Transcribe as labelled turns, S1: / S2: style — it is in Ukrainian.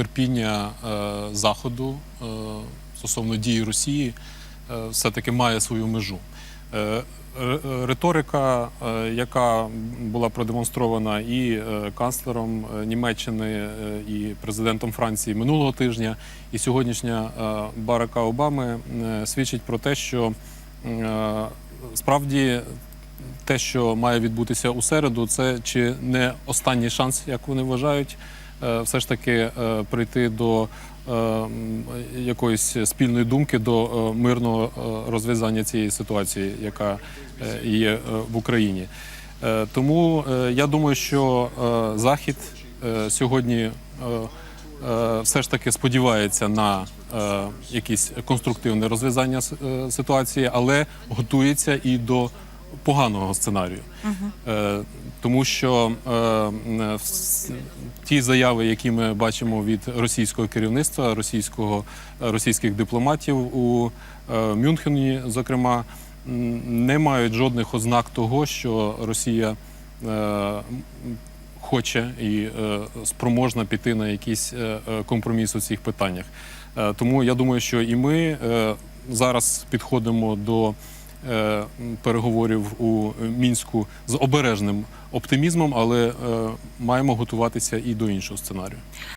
S1: терпіння е, Заходу е, стосовно дії Росії е, все-таки має свою межу. Риторика, яка була продемонстрована і канцлером Німеччини, і президентом Франції минулого тижня, і сьогоднішня Барака Обами свідчить про те, що справді те, що має відбутися у середу, це чи не останній шанс, як вони вважають, все ж таки е, прийти до е, якоїсь спільної думки до е, мирного е, розв'язання цієї ситуації, яка е, є е, в Україні. Е, Тому е, я думаю, що е, Захід е, сьогодні е, е, все ж таки сподівається на е, якесь конструктивне розв'язання е, ситуації, але готується і до поганого сценарію. Е, Тому що е, ті заяви, які ми бачимо від російського керівництва, російського, російських дипломатів у е, Мюнхені, зокрема, не мають жодних ознак того, що Росія е, хоче і е, спроможна піти на якийсь е, е, компроміс у цих питаннях. Е, Тому я думаю, що і ми е, зараз підходимо до е, переговорів у мінську з обережним оптимізмом, але е, маємо готуватися і до іншого сценарію.